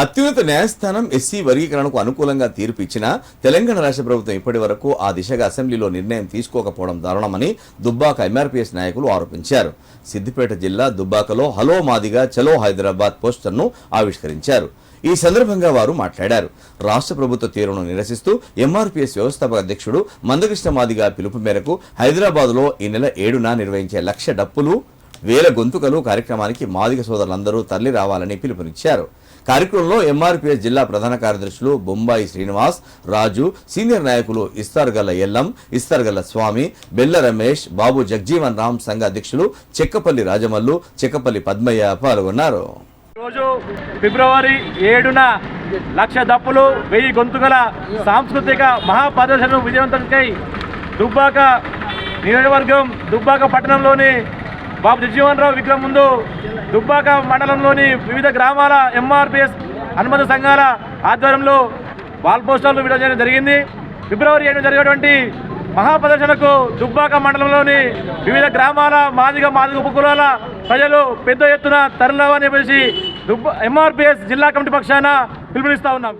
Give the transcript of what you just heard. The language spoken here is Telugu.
అత్యున్నత న్యాయస్థానం ఎస్సీ వర్గీకరణకు అనుకూలంగా తీర్పు ఇచ్చినా తెలంగాణ రాష్ట్ర ప్రభుత్వం ఇప్పటి వరకు ఆ దిశగా అసెంబ్లీలో నిర్ణయం తీసుకోకపోవడం దారుణమని దుబ్బాక ఎంఆర్పీఎస్ నాయకులు ఆరోపించారు. సిద్దిపేట జిల్లా దుబ్బాకలో హలో మాదిగా చలో హైదరాబాద్ పోస్టర్ను ఆవిష్కరించారు. ఈ సందర్భంగా వారు మాట్లాడారు. రాష్ట్ర ప్రభుత్వ తీరును నిరసిస్తూ ఎంఆర్పీఎస్ వ్యవస్థాపక అధ్యక్షుడు మందకృష్ణ మాదిగా పిలుపు మేరకు హైదరాబాద్లో ఈ నెల ఏడున నిర్వహించే లక్ష డప్పులు వేల గొంతుకలు కార్యక్రమానికి మాదిగ సోదరులందరూ తరలి రావాలని పిలుపునిచ్చారు. కార్యక్రమంలో ఎంఆర్పీఎస్ జిల్లా ప్రధాన కార్యదర్శులు బొంబాయి శ్రీనివాస్ రాజు సీనియర్ నాయకులు ఇస్తార్గల్ల ఎల్లం ఇస్తార్గల్ల స్వామి బెల్ల రమేష్ బాబు జగ్జీవన్ రామ్ సంఘ అధ్యక్షులు చెక్కపల్లి రాజమల్లు చెక్కపల్లి పద్మయ్య పాల్గొన్నారు. రోజు ఫిబ్రవరి ఏడున లక్ష దప్పులు వెయ్యి గొంతుగల సాంస్కృతిక మహాప్రదర్శనను విజయవంతంకై దుబ్బాక నియోజకవర్గం దుబ్బాక పట్టణంలోని బాబు జగజీవన్ రావు విగ్రహం ముందు దుబ్బాక మండలంలోని వివిధ గ్రామాల ఎంఆర్పిఎస్ అనుబంధ సంఘాల ఆధ్వర్యంలో వాల్ పోస్టర్లు విడుదల జరిగింది. ఫిబ్రవరి ఏడు జరిగేటువంటి మహాప్రదర్శనకు దుబ్బాక మండలంలోని వివిధ గ్రామాల మాదిగ మాదిగ ఉపకులాల ప్రజలు పెద్ద ఎత్తున తరలవని చెప్పేసి దుబ్బ ఎంఆర్పిఎస్ జిల్లా కమిటీ పక్షాన పిలుపునిస్తా ఉన్నాం